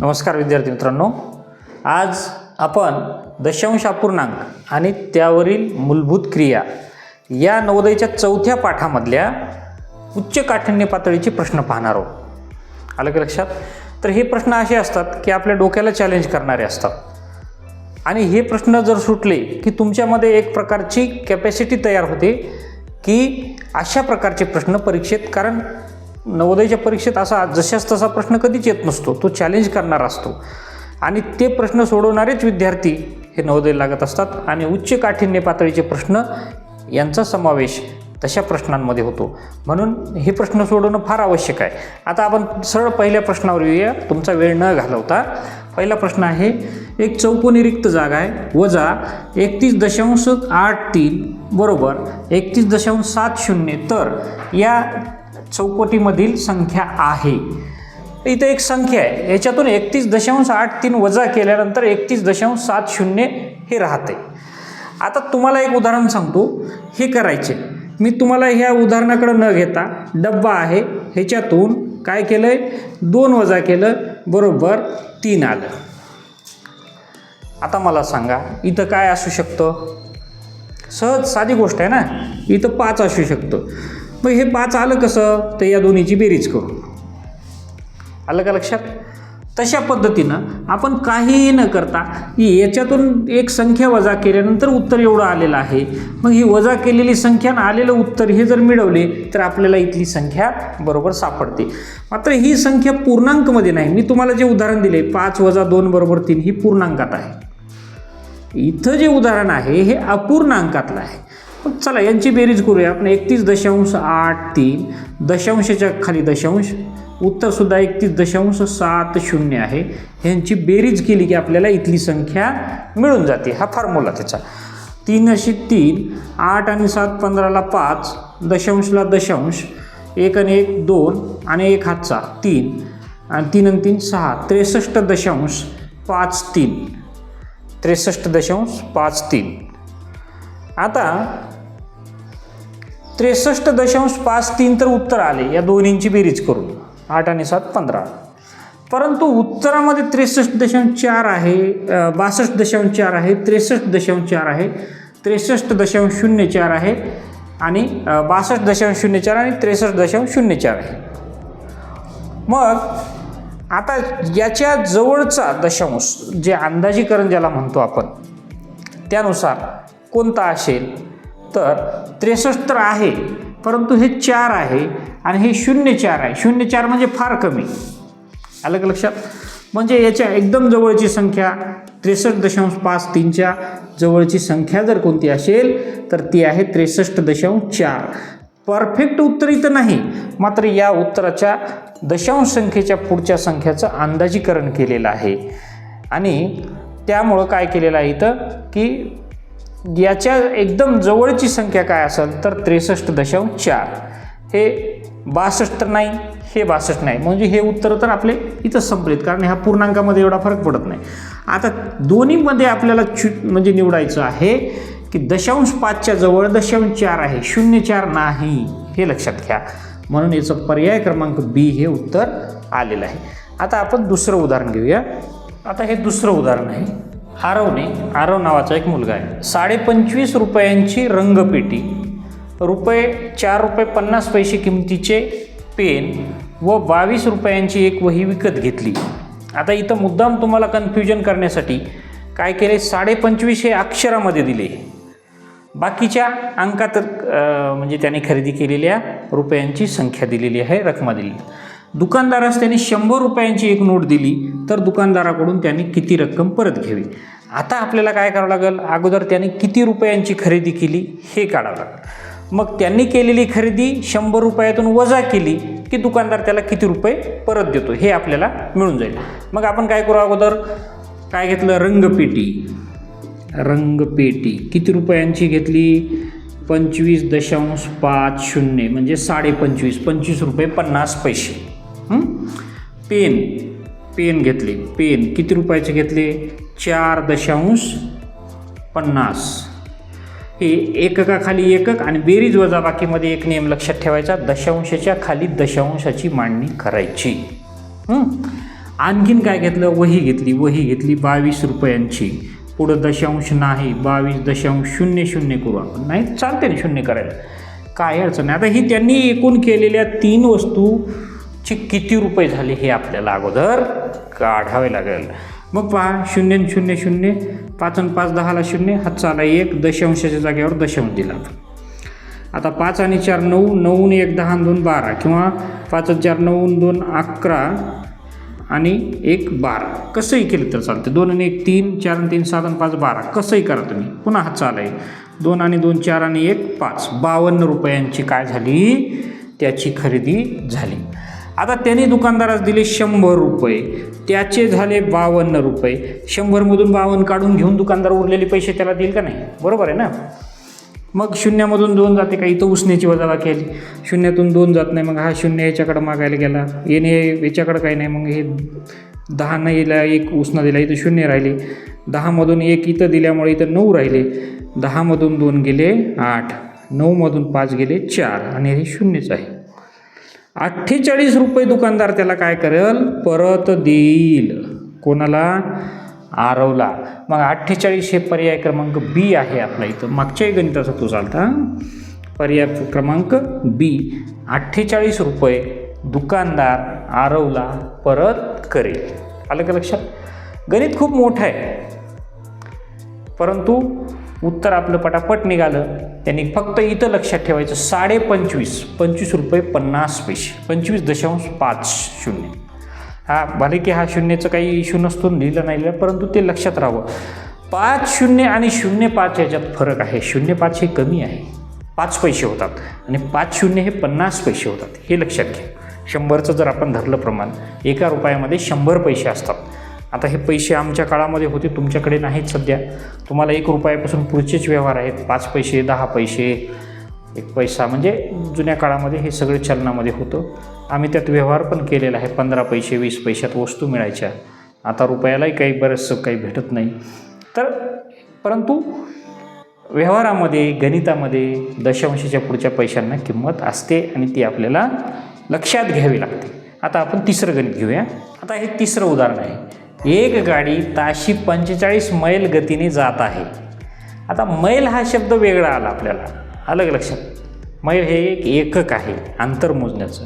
नमस्कार विद्यार्थी मित्रांनो. आज आपण दशांश अपूर्णांक आणि त्यावरील मूलभूत क्रिया या नवोदयच्या चौथ्या पाठामधल्या उच्च काठिण्य पातळीचे प्रश्न पाहणार आहोत. आलं की लक्षात? तर हे प्रश्न असे असतात की आपल्या डोक्याला चॅलेंज करणारे असतात. आणि हे प्रश्न जर सुटले की तुमच्यामध्ये एक प्रकारची कॅपॅसिटी तयार होते की अशा प्रकारचे प्रश्न परीक्षेत कारण नवोदयच्या परीक्षेत असा जशाच तसा प्रश्न कधीच येत नसतो तो चॅलेंज करणारा असतो. आणि ते प्रश्न सोडवणारेच विद्यार्थी हे नवोदय लागत असतात आणि उच्च काठिण्य पातळीचे प्रश्न यांचा समावेश तशा प्रश्नांमध्ये होतो. म्हणून हे प्रश्न सोडवणं फार आवश्यक आहे. आता आपण सरळ पहिल्या प्रश्नावर येऊया. तुमचा वेळ न घालवता. पहिला प्रश्न आहे एक चौकोनी रिक्त जागा आहे. वजा एकतीस दशांश आठ तीन बरोबर एकतीस दशांश सात शून्य. तर या चौकटीमधील संख्या आहे. इथं एक संख्या आहे. याच्यातून एकतीस दशांश आठ तीन वजा केल्यानंतर एकतीस दशांश सात शून्य हे राहते. आता तुम्हाला एक उदाहरण सांगतो. हे करायचे. मी तुम्हाला ह्या उदाहरणाकडं न घेता डब्बा आहे. ह्याच्यातून काय केलं आहे दोन वजा केलं. बरोबर तीन आलं. आता मला सांगा इथं काय असू शकतं? सहज साधी गोष्ट आहे ना? इथं पाच असू शकतं. मग हे पाच आलं कसं? तर या दोन्हीची बेरीज करू. आलं का लक्षात? तशा पद्धतीनं आपण काहीही न करता याच्यातून एक संख्या वजा केल्यानंतर उत्तर एवढं आलेलं आहे. मग ही वजा केलेली संख्या आणि आलेलं उत्तर हे जर मिळवले तर आपल्याला इथली संख्या बरोबर सापडते. मात्र ही संख्या पूर्णांकमध्ये नाही. मी तुम्हाला जे उदाहरण दिले पाच वजा दोन बरोबर तीन ही पूर्णांकात आहे. इथं जे उदाहरण आहे हे अपूर्णांकातलं आहे. चला यांची बेरीज करूया. आपण एकतीस दशांश आठ तीन. दशांशाच्या खाली दशांश. उत्तरसुद्धा एकतीस दशांश सात शून्य आहे. ह्यांची बेरीज केली की आपल्याला इथली संख्या मिळून जाते. हा फॉर्म्युला त्याचा. तीन अशी तीन. आठ आणि सात पंधराला पाच. दशांशला दशांश. एक आणि एक दोन. आणि एक हातचा तीन. आणि तीन आणि तीन सहा. त्रेसष्ट दशांश पाच तीन. त्रेसष्ट दशांश पाच तीन. आता त्रेसष्ट दशांश पाच तीन तर उत्तर आले. या दोन्हींची बेरीज करून. आठ आणि सात पंधरा. परंतु उत्तरामध्ये त्रेसष्ट दशांश चार आहे बासष्ट दशांश चार आहे त्रेसष्ट दशांश चार आहे त्रेसष्ट दशांश शून्य चार आहे आणि बासष्ट दशांश शून्य चार आणि त्रेसष्ट दशांश शून्य चार आहे. मग आता याच्या जवळचा दशांश जे अंदाजीकरण ज्याला म्हणतो आपण त्यानुसार कोणता असेल? तर त्रेसष्ट तर आहे परंतु हे चार आहे आणि हे शून्य चार आहे. शून्य चार म्हणजे फार कमी. आलं का लक्षात? म्हणजे याच्या एकदम जवळची संख्या त्रेसष्ट दशांश पाच तीनच्या जवळची संख्या जर कोणती असेल तर ती आहे त्रेसष्ट दशांश चार. परफेक्ट उत्तर इथं नाही मात्र या उत्तराच्या दशांश संख्येच्या पुढच्या संख्याचं अंदाजीकरण केलेलं आहे. आणि त्यामुळं काय केलेलं आहे इथं? की याच्या एकदम जवळची संख्या काय असेल तर त्रेसष्ट दशांश चार. हे बासष्ट नाही हे बासष्ट नाही. म्हणजे हे उत्तर तर आपले इथं संपलेत कारण ह्या पूर्णांकामध्ये एवढा फरक पडत नाही. आता दोन्हीमध्ये आपल्याला चु म्हणजे निवडायचं आहे की दशांश पाचच्या जवळ दशांश चार आहे शून्य चार नाही हे लक्षात घ्या. म्हणून याचं पर्याय क्रमांक बी हे उत्तर आलेलं आहे. आता आपण दुसरं उदाहरण घेऊया. आता हे दुसरं उदाहरण आहे. आरवने आरव नावाचा एक मुलगा आहे. साडेपंचवीस रुपयांची रंगपेटी रुपये चार रुपये पन्नास पैसे किमतीचे पेन व बावीस रुपयांची एक वही विकत घेतली. आता इथं मुद्दाम तुम्हाला कन्फ्युजन करण्यासाठी काय केले? साडेपंचवीस हे अक्षरामध्ये दिले. बाकीच्या अंकात म्हणजे त्याने खरेदी केलेल्या रुपयांची संख्या दिलेली आहे रकमा दिली दुकानदारास त्याने शंभर रुपयांची एक नोट दिली तर दुकानदाराकडून त्याने किती रक्कम परत घ्यावी? आता आपल्याला काय करावं लागेल? अगोदर त्याने किती रुपयांची खरेदी केली हे काढावं लागेल. मग त्यांनी केलेली खरेदी शंभर रुपयातून वजा केली की दुकानदार त्याला किती रुपये परत देतो हे आपल्याला मिळून जाईल. मग आपण काय करू अगोदर? काय घेतलं? रंगपेटी. रंगपेटी. किती रुपयांची घेतली? पंचवीस दशांश पाच शून्य म्हणजे साडेपंचवीस पंचवीस रुपये पन्नास पैसे. पेन. पेन घेतले. पेन. किती रुपयाचे घेतले? चार दशांश पन्नास. हे एककाखाली एकक आणि बेरीज वजाबाकीमध्ये एक नियम लक्षात ठेवायचा. दशांशाच्या खाली दशांशाची मांडणी करायची. आणखीन काय घेतलं? वही घेतली. वही घेतली बावीस रुपयांची. पुढं दशांश नाही. बावीस दशांश शून्य शून्य करू आपण. नाही चालते ना शून्य करायला. काय अडचण नाही. आता ही त्यांनी एकूण केलेल्या तीन वस्तू वस्तूची किती रुपये झाले हे आपल्याला अगोदर काढावे लागेल. मग पहा शून्य शून्य शून्य पाच आणि पाच दहाला शून्य हातचाला एक दशांशाच्या जागेवर दशांश दिला. आता पाच आणि चार नऊ नऊन एक दहा आणि दोन बारा किंवा पाच चार नऊ दोन अकरा आणि एक बारा. कसंही केलं तर चालतं दोन आणि एक तीन चार आणि तीन सात आणि पाच बारा. कसंही करा तुम्ही. पुन्हा हात आहे दोन आणि दोन चार आणि एक पाच. बावन्न रुपयांची काय झाली? त्याची खरेदी झाली. आता त्यांनी दुकानदारास दिले शंभर रुपये. त्याचे झाले बावन्न रुपये. शंभरमधून बावन्न काढून घेऊन दुकानदार उरलेले पैसे त्याला देईल का नाही? बरोबर आहे ना? मग शून्यामधून दोन जाते का? इथं उसण्याची वजावा केली. शून्यातून दोन जात नाही. मग हा शून्य याच्याकडं मागायला गेला. येणे याच्याकडं काही नाही. मग हे दहा नाहीला एक उसना दिला. इथं शून्य राहिले. दहामधून एक इथं दिल्यामुळे इथं नऊ राहिले. दहामधून दोन गेले आठ. नऊमधून पाच गेले चार. आणि हे शून्यच आहे. अठ्ठेचाळीस रुपये दुकानदार त्याला काय करेल? परत देईल. कोणाला? आरवला. मग अठ्ठेचाळीस हे पर्याय क्रमांक बी आहे आपल्या इथं. मागच्याही गणिताचा तो चालता पर्याय क्रमांक बी अठ्ठेचाळीस रुपये दुकानदार आरवला परत करेल. आलं का लक्षात? गणित खूप मोठं आहे. परंतु उत्तर आपलं पटापट निघालं. त्यांनी फक्त इथं लक्षात ठेवायचं साडे पंचवीस पंचवीस रुपये पन्नास पैसे पंचवीस दशांश पाच शून्य. हा भले की हा शून्याचं काही इश्यू नसतो लिहिलं नाही लिहिलं परंतु ते लक्षात राहावं. पाच शून्य आणि शून्य पाच याच्यात फरक आहे. शून्य पाच हे कमी आहे. पाच पैसे होतात. आणि पाच शून्य हे पन्नास पैसे होतात. हे लक्षात घ्या. शंभरचं जर आपण धरलं प्रमाण एका रुपयामध्ये शंभर पैसे असतात. आता हे पैसे आमच्या काळामध्ये होते तुमच्याकडे नाहीत सध्या. तुम्हाला एक रुपयापासून पुढचेच व्यवहार आहेत. पाच पैसे दहा पैसे एक पैसा. म्हणजे जुन्या काळामध्ये हे सगळे चलनामध्ये होतं. आम्ही त्यात व्यवहार पण केलेला आहे. पंधरा पैसे वीस पैशात वस्तू मिळायच्या. आता रुपयालाही काही बरंचसं काही भेटत नाही. तर परंतु व्यवहारामध्ये गणितामध्ये दशांशाच्या पुढच्या पैशांना किंमत असते आणि ती आपल्याला लक्षात घ्यावी लागते. आता आपण तिसरं गणित घेऊया. आता हे तिसरं उदाहरण आहे. एक गाडी ताशी पंचेचाळीस मैल गतीने जात आहे. आता मैल हा शब्द वेगळा आला आपल्याला. अलग लक्षात. मैल हे एक एकक आहे अंतर मोजण्याचं.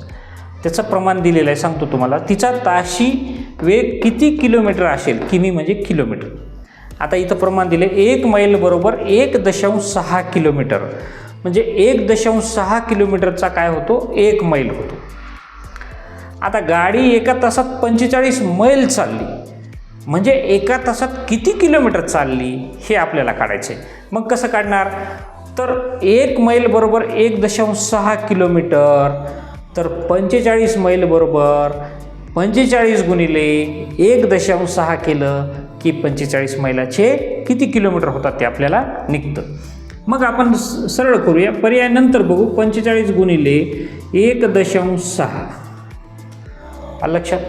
त्याचं प्रमाण दिलेलं आहे सांगतो तुम्हाला. तिचा ताशी वेग किती किलोमीटर असेल? किमी म्हणजे किलोमीटर. आता इथं प्रमाण दिले एक मैल बरोबर एक दशांश सहा किलोमीटर. म्हणजे एक दशांश सहा किलोमीटरचा काय होतो? एक मैल होतो. आता गाडी एका तासात पंचेचाळीस मैल चालली. म्हणजे एका तासात किती किलोमीटर चालली हे आपल्याला काढायचे. मग कसं काढणार? तर एक मैल बरोबर एक दशांश सहा किलोमीटर तर पंचेचाळीस मैल बरोबर पंचेचाळीस गुणिले एक दशांश सहा केलं की पंचेचाळीस मैलाचे किती किलोमीटर होतात ते आपल्याला निघतं. मग आपण स- सरळ करूया. पर्याय नंतर बघू. पंचेचाळीस गुणिले एक दशांश सहा. लक्षात?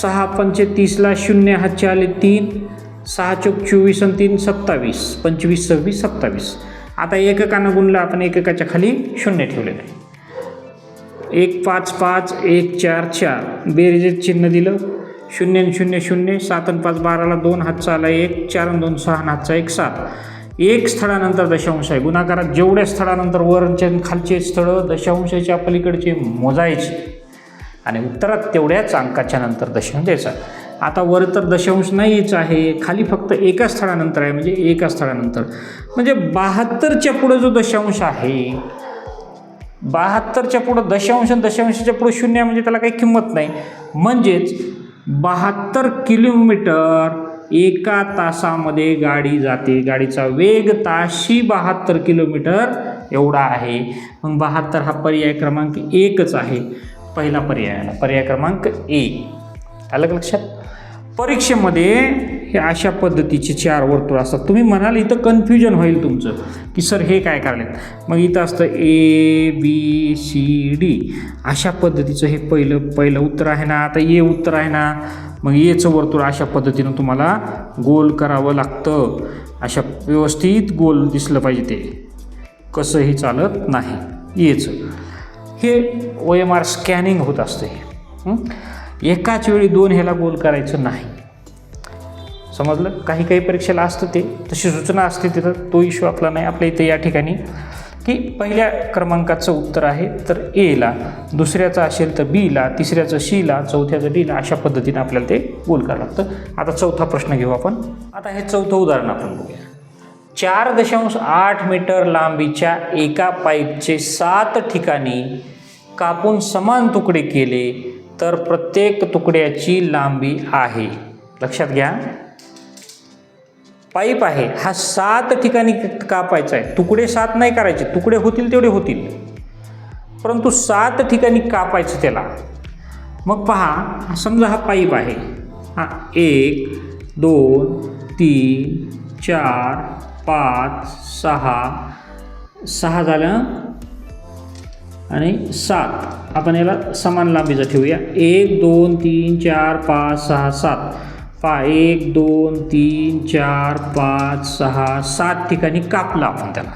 सहा पंचे तीसला शून्य हातचे आले तीन सहा चौक चोवीस आणि तीन सत्तावीस पंचवीस सव्वीस सत्तावीस. आता एककानं गुणलं आपण एककाच्या खाली शून्य ठेवलेलं आहे. एक पाच पाच एक चार चार. बेरजेत चिन्ह दिलं. शून्य शून्य शून्य सात आणि पाच बाराला दोन हातचा आला एक चार आणि दोन सहा आणि हातचा एक सात. एक स्थळानंतर दशांश आहे. गुणाकारात जेवढ्या स्थळानंतर वरच्या खालचे स्थळं दशांशाच्या पलीकडचे मोजायचे. आणि उत्तरात तेवढ्याच अंकाच्या नंतर दशांश द्यायचा. आता वर तर दशांश नाहीच आहे खाली फक्त एका स्थळानंतर आहे म्हणजे एका स्थळानंतर. म्हणजे बहात्तरच्या पुढं जो दशांश आहे बहात्तरच्या पुढं दशांश आणि दशांशाच्या पुढं शून्य म्हणजे त्याला काही किंमत नाही. म्हणजेच बहात्तर किलोमीटर एका तासामध्ये गाडी जाते. गाडीचा वेग ताशी बहात्तर किलोमीटर एवढा आहे. मग बहात्तर हा पर्याय क्रमांक एकच आहे. पहिला पर्याय आला पर्याय क्रमांक ए. आलं लक्षात? परीक्षेमध्ये हे अशा पद्धतीचे चार वर्तुळ असतात. तुम्ही म्हणाल इथं कन्फ्युजन होईल तुमचं. की सर हे काय करायलेत? मग इथं असतं ए बी सी डी अशा पद्धतीचं हे पहिलं पहिलं उत्तर आहे ना? आता ए उत्तर आहे ना? मग एचं वर्तुळ अशा पद्धतीनं तुम्हाला गोल करावं लागतं. अशा व्यवस्थित गोल दिसलं पाहिजे ते. कसंही चालत नाही. एचं हे ओ एम आर स्कॅनिंग होत असते. एकाच वेळी दोन ह्याला गोल करायचं नाही. समजलं? काही काही परीक्षेला असतं ते. तशी सूचना असते तिथं. तो इश्यू आपला नाही. आपल्या इथे या ठिकाणी की पहिल्या क्रमांकाचं उत्तर आहे तर एला दुसऱ्याचं असेल तर बीला तिसऱ्याचं शीला चौथ्याचं डीला अशा पद्धतीने आपल्याला ते गोल करावं लागतं. आता चौथा प्रश्न घेऊ आपण. आता हे चौथं उदाहरण आपण बघूया. चार दशांश आठ मीटर लांबीच्या एका पाईपचे सात ठिकाणी कापून समान तुकडे केले तर प्रत्येक तुकड्याची लांबी आहे. लक्षात घ्या. पाईप आहे. हा सात ठिकाणी कापायचा आहे. तुकडे सात नाही करायचे. तुकडे होतील तेवढे होतील. परंतु सात ठिकाणी कापायचं त्याला. मग पहा समजा हा पाईप आहे. हा एक दोन तीन चार पाच सहा. सहा झालं. आणि सात. आपण याला समान लांबीचं ठेवूया. एक दोन तीन चार पाच सहा सात. पा एक दोन तीन चार पाच सहा सात ठिकाणी कापलं आपण त्याला.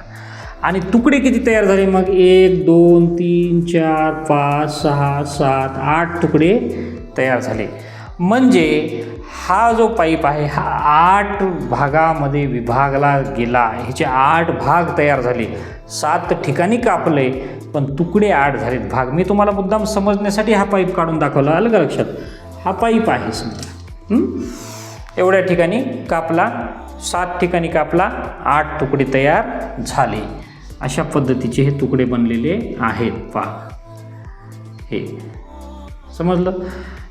आणि तुकडे किती तयार झाले? मग एक दोन तीन चार पाच सहा सात आठ तुकडे तयार झाले. म्हणजे हा जो पाईप आहे हा आठ भागामध्ये विभागला गेला ह्याचे आठ भाग तयार झाले. सात ठिकाणी कापले पण तुकडे आठ झालेत. भाग. मी तुम्हाला मुद्दाम समजण्यासाठी हा पाईप काढून दाखवला. आलं का लक्षात. हा पाईप आहे समजा. एवढ्या ठिकाणी कापला सात ठिकाणी कापला आठ तुकडे तयार झाले. अशा पद्धतीचे हे तुकडे बनलेले आहेत. पा हे. समजलं?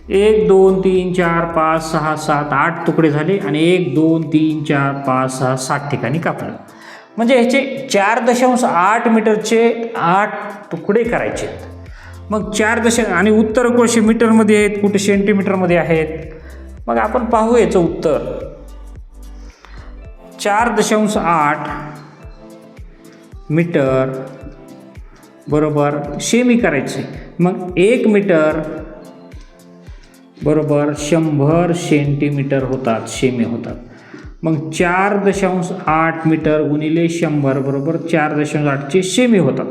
एक दोन तीन चार पाच सहा सात आठ तुकडे झाले आणि एक दोन तीन चार पाच सहा सात ठिकाणी कापलं. म्हणजे ह्याचे चार दशांश आठ मीटरचे आठ तुकडे करायचे आहेत. मग चार दश आणि उत्तर कोशे मीटरमध्ये आहेत? कुठे सेंटीमीटरमध्ये आहेत? मग आपण पाहू याचं उत्तर. चार दशांश आठ मीटर बरोबर सेमी करायचे. मग एक मीटर बरोबर शंभर सेंटीमीटर होतात सेमी होतात. मग चार दशांश आठ मीटर गुणिले शंभर बरोबर चार दशांश आठचे सेमी होतात.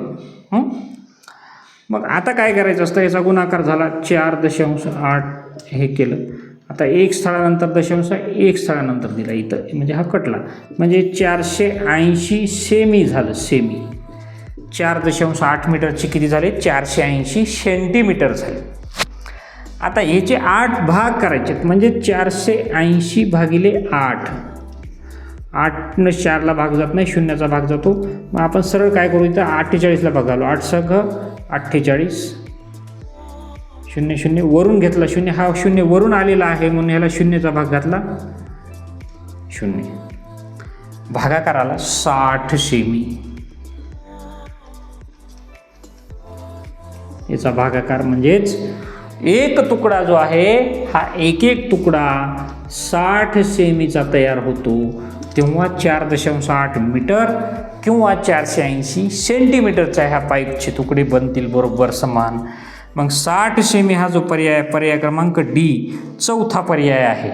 मग आता काय करायचं असतं? याचा गुणाकार झाला. चार दशांश आठ हे केलं. आता एक स्थळानंतर दशांश एक स्थळानंतर दिला इथं. म्हणजे हा कटला. म्हणजे चारशे ऐंशी सेमी झालं सेमी. चार दशांश आठ मीटरचे किती झाले? चारशे ऐंशी सेंटीमीटर झाले. आता ह्याचे आठ भाग करायचे आहेत. म्हणजे चारशे ऐंशी भागिले आठ. आठनं चारला भाग जात नाही शून्याचा भाग जातो. मग आपण सरळ काय करू इथं? अठ्ठेचाळीसला भाग घालू. आठ सग अठ्ठेचाळीस. शून्य शून्य वरून घेतला शून्य. हा शून्य वरून आलेला आहे म्हणून ह्याला शून्यचा भाग घातला. शून्य. भागाकाराला साठ सेमी. याचा भागाकार म्हणजेच एक तुकडा जो आहे हा एक एक तुकडा साठ सेमीचा तयार होतो. तेव्हा चार दशांश आठ मीटर किंवा चारशे ऐंशी सेंटीमीटरचा ह्या पाईपचे तुकडे बनतील बरोबर समान. मग साठ सेमी हा जो पर्याय पर्याय क्रमांक डी चौथा पर्याय आहे.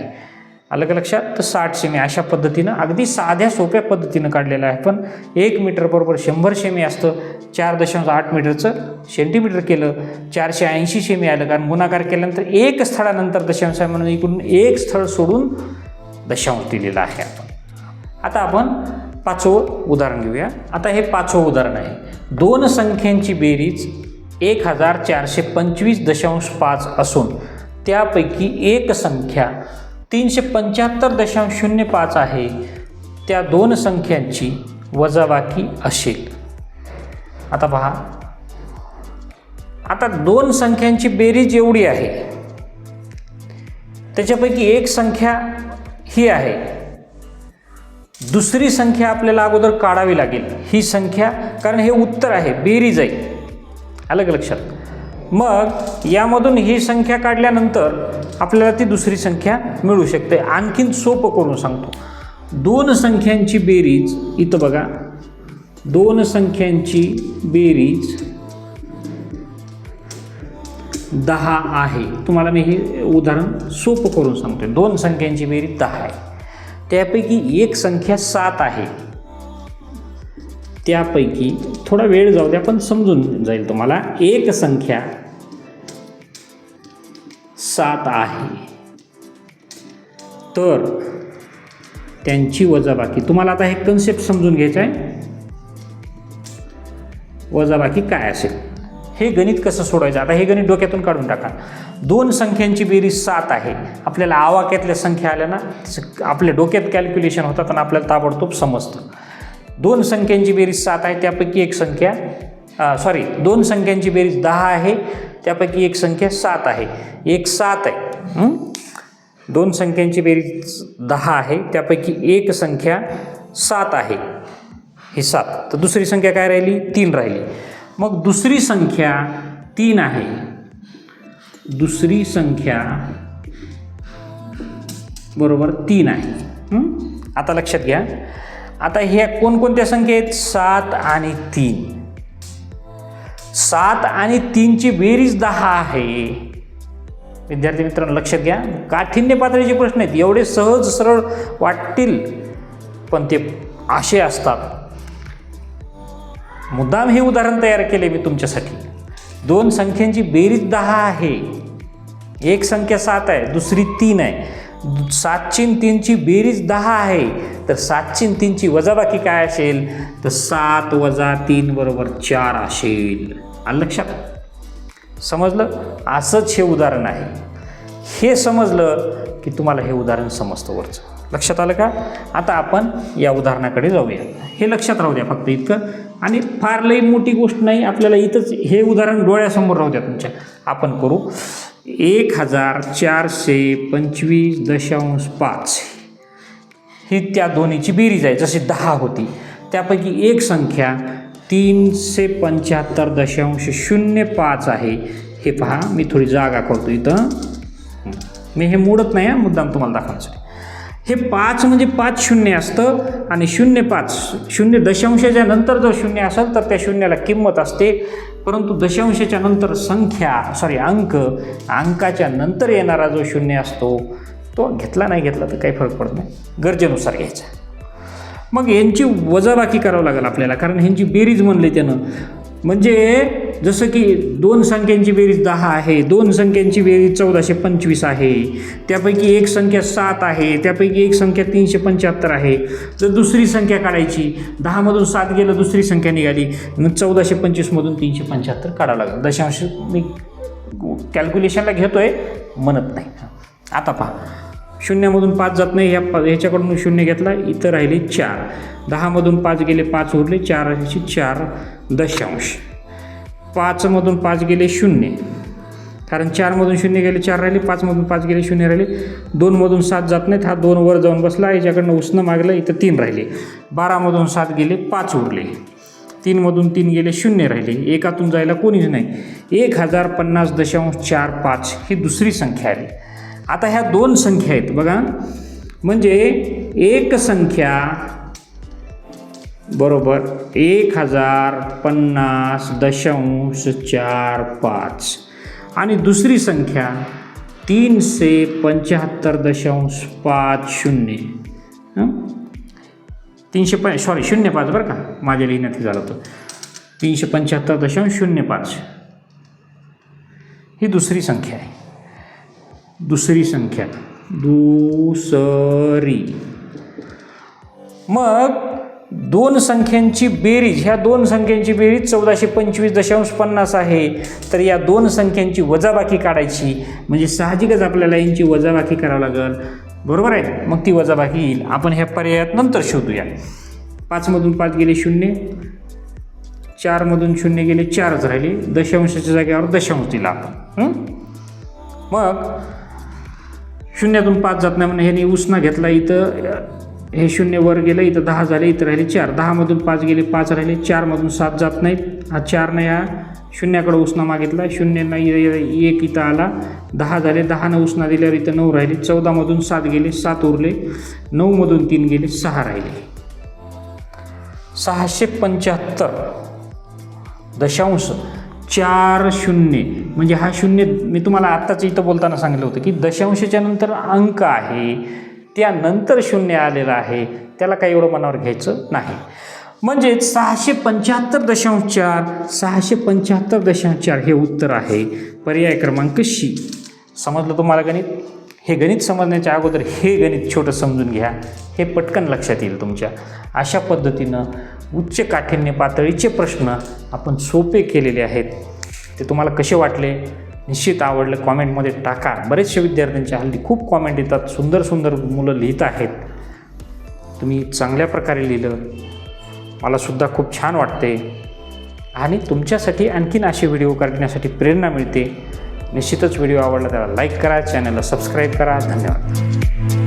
आलं का लक्षात? तर साठ सेमी अशा पद्धतीनं अगदी साध्या सोप्या पद्धतीनं काढलेलं आहे. पण एक मीटर बरोबर शंभर सेमी असतं. चार दशांश आठ मीटरचं सेंटीमीटर केलं चारशे ऐंशी सेमी आलं. कारण गुणाकार केल्यानंतर एक स्थळानंतर दशांश आहे म्हणून इकडून एक स्थळ सोडून दशांश दिलेला आहे आपण. आता आपण पाचवं उदाहरण घेऊया. आता हे पाचवं उदाहरण आहे. दोन संख्यांची बेरीज एक हजार चारशे पंचवीस दशांश पाच असून त्यापैकी एक संख्या तीनशे पंच्याहत्तर दशांश शून्य पाच आहे. त्या दोन संख्यांची वजाबाकी असेल. आता पहा. आता दोन संख्यांची बेरीज एवढी आहे. त्याच्यापैकी एक संख्या ही आहे. दुसरी संख्या आपल्याला अगोदर काढावी लागेल. ही संख्या कारण हे उत्तर आहे बेरीज आहे. आलं का लक्षात? मग यामधून ही संख्या काढल्यानंतर आपल्याला ती दुसरी संख्या मिळू शकते. आणखीन सोपं करून सांगतो. दोन संख्यांची बेरीज इथं बघा. दोन संख्यांची बेरीज दहा आहे. तुम्हाला मी हे उदाहरण सोपं करून सांगतोय. दोन संख्यांची बेरीज दहा आहे. त्यापैकी एक संख्या सात आहे. त्यापैकी थोडा वेळ जाऊ द्या पण समजून जाईल तुम्हाला. एक संख्या सात आहे. तर त्यांची वजाबाकी तुम्हाला आता हे कन्सेप्ट समजून घ्यायचं आहे. वजाबाकी काय असेल? हे गणित कसं सोडवायचं? आता हे गणित डोक्यातून काढून टाका. दोन संख्यांची बेरीज सात आहे. आपल्याला आवाक्यातल्या संख्या आल्या ना स- आपल्या डोक्यात कॅल्क्युलेशन होतात आणि आपल्याला ताबडतोब समजतं. दोन संख्यांची बेरीज सात आहे त्यापैकी एक संख्या सॉरी दोन संख्यांची बेरीज दहा आहे त्यापैकी एक संख्या सात आहे. एक सात आहे दोन संख्यांची बेरीज दहा आहे त्यापैकी एक संख्या सात आहे. ही सात. तर दुसरी संख्या काय राहिली? तीन राहिली. मग दुसरी संख्या तीन आहे. दुसरी संख्या बरोबर तीन आहे. आता लक्षात घ्या. आता ह्या कोणकोणत्या संख्या आहेत? सात आणि तीन. सात आणि तीनची बेरीज दहा आहे. विद्यार्थी मित्रांनो लक्षात घ्या. काठिण्य पातळीचे प्रश्न आहेत. एवढे सहज सरळ वाटतील पण ते असे असतात. मुद्दाम हे उदाहरण तयार केले मी तुमच्यासाठी. दोन संख्यांची बेरीज दहा आहे. एक संख्या सात आहे दुसरी तीन आहे. दु- तीनची बेरीज दहा आहे. तर सातची तीनची वजाबाकी काय असेल? तर सात वजा तीन बरोबर चार असेल. आलं लक्षात समजलं? असंच हे उदाहरण आहे. हे समजलं की तुम्हाला हे उदाहरण समजतं वरचं. लक्षात आलं का? आता आपण या उदाहरणाकडे जाऊया. हे लक्षात राहू द्या फक्त इतकं. आणि फार लई मोठी गोष्ट नाही आपल्याला इथंच हे उदाहरण डोळ्यासमोर राहू द्या तुमच्या. आपण करू. एक हजार चारशे पंचवीस दशांश पाच. ही त्या दोन्हीची बेरीज आहे. जशी दहा होती त्यापैकी एक संख्या तीनशे पंच्याहत्तर दशांश शून्य पाच आहे. हे पहा मी थोडी जागा करतो इथं. मी हे मोडत नाही हा मुद्दाम तुम्हाला दाखवण्यासाठी हे पाच म्हणजे पाच शून्य असतं आणि शून्य पाच शून्य दशांशाच्या नंतर जर शून्य असेल तर त्या शून्याला किंमत असते. परंतु दशांशाच्या नंतर संख्या सॉरी अंक अंकाच्या नंतर येणारा जो शून्य असतो तो घेतला नाही घेतला तर काही फरक पडत नाही. गरजेनुसार घ्यायचा. मग यांची वजाबाकी करावं लागेल आपल्याला कारण ह्यांची बेरीज म्हणली त्यानं. म्हणजे जसं की दोन संख्यांची बेरीज दहा आहे दोन संख्यांची बेरीज चौदाशे पंचवीस आहे त्यापैकी एक संख्या सात आहे त्यापैकी एक संख्या तीनशे पंच्याहत्तर आहे. जर दुसरी संख्या काढायची दहामधून सात गेलं दुसरी संख्या निघाली मग चौदाशे पंचवीसमधून तीनशे पंच्याहत्तर काढावं लागेल. दशांश मी कॅल्क्युलेशनला घेतो आहे म्हणत नाही. आता पहा. शून्यामधून पाच जात नाही ह्या पा ह्याच्याकडून शून्य घेतला इथं राहिले चार. दहामधून पाच गेले पाच उरले चार चार दशांश. पाचमधून पाच गेले शून्य. कारण चारमधून शून्य गेले चार राहिले पाचमधून पाच गेले शून्य राहिले. दोनमधून सात जात नाहीत हा दोन वर जाऊन बसला याच्याकडनं उसनं मागलं इथं तीन राहिले. बारामधून सात गेले पाच उरले. तीनमधून तीन गेले शून्य राहिले. एकातून जायला कोणीच नाही. एक हजार पन्नास दशांश चार पाच ही दुसरी संख्या आली आता ह्या दोन संख्या आहेत बघा. म्हणजे एक संख्या बरोबर. एक हजार पन्नास दशांश चार पाच. आणि दुसरी संख्या तीनशे पंच्याहत्तर दशांश पाच शून्य. तीनशे प सॉरी शून्य पाच बरं का? माझ्या लिहिण्यात झालं होतं. तीनशे पंच्याहत्तर दशांश शून्य पाच. ही दुसरी संख्या आहे. दुसरी संख्या. दुसरी. मग दोन संख्यांची बेरीज ह्या दोन संख्यांची बेरीज चौदाशे पंचवीस दशांश पन्नास आहे. तर या दोन संख्यांची वजाबाकी काढायची. म्हणजे साहजिकच आपल्याला यांची वजाबाकी करावं लागेल. बरोबर आहे? मग ती वजाबाकी येईल. आपण ह्या पर्यायात नंतर शोधूया. पाचमधून पाच गेले शून्य. चारमधून शून्य गेले चारच राहिले. दशांशाच्या जागेवर दशांश दिला आपण. मग शून्यातून पाच जात नाही म्हणून ह्याने उसना घेतला इथं. हे शून्य वर गेलं इथं दहा झाले इथं राहिले चार. दहामधून पाच गेले पाच राहिले चारमधून सात जात नाहीत. हा चारनं या शून्याकडं शून्याकडे उसना मागितला. शून्य नाही एक इथं आला. दहा झाले दहानं उसना दिल्यावर इथं नऊ राहिले. चौदामधून सात गेले सात उरले. नऊमधून तीन गेले सहा राहिले. सहाशे पंच्याहत्तर दशांश चार शून्य. म्हणजे हा शून्य मी तुम्हाला आत्ताच इथं बोलताना सांगितलं होतं की दशांशाच्या नंतर अंक आहे. त्यानंतर शून्य आलेलं आहे. त्याला काही एवढं मनावर घ्यायचं नाही. म्हणजेच सहाशे पंच्याहत्तर दशांश चार सहाशे पंच्याहत्तर दशांश चार हे उत्तर आहे. पर्याय क्रमांक शी. समजलं तुम्हाला गणित? हे गणित समजण्याच्या अगोदर हे गणित छोटं समजून घ्या. हे पटकन लक्षात येईल तुमच्या. अशा पद्धतीनं उच्च काठिण्य पातळीचे प्रश्न आपण सोपे केलेले आहेत. ते तुम्हाला कसे वाटले? निश्चित आवडलं कॉमेंटमध्ये टाका. बरेचसे विद्यार्थ्यांच्या हल्ली खूप कॉमेंट येतात सुंदर सुंदर मुलं लिहित आहेत. तुम्ही चांगल्या प्रकारे लिहिलं. मला सुद्धा खूप छान वाटते. आणि तुमच्यासाठी आणखीन असे व्हिडिओ करण्यासाठी प्रेरणा मिळते. निश्चितच व्हिडिओ आवडला त्याला लाईक करा चॅनलला सबस्क्राईब करा. धन्यवाद.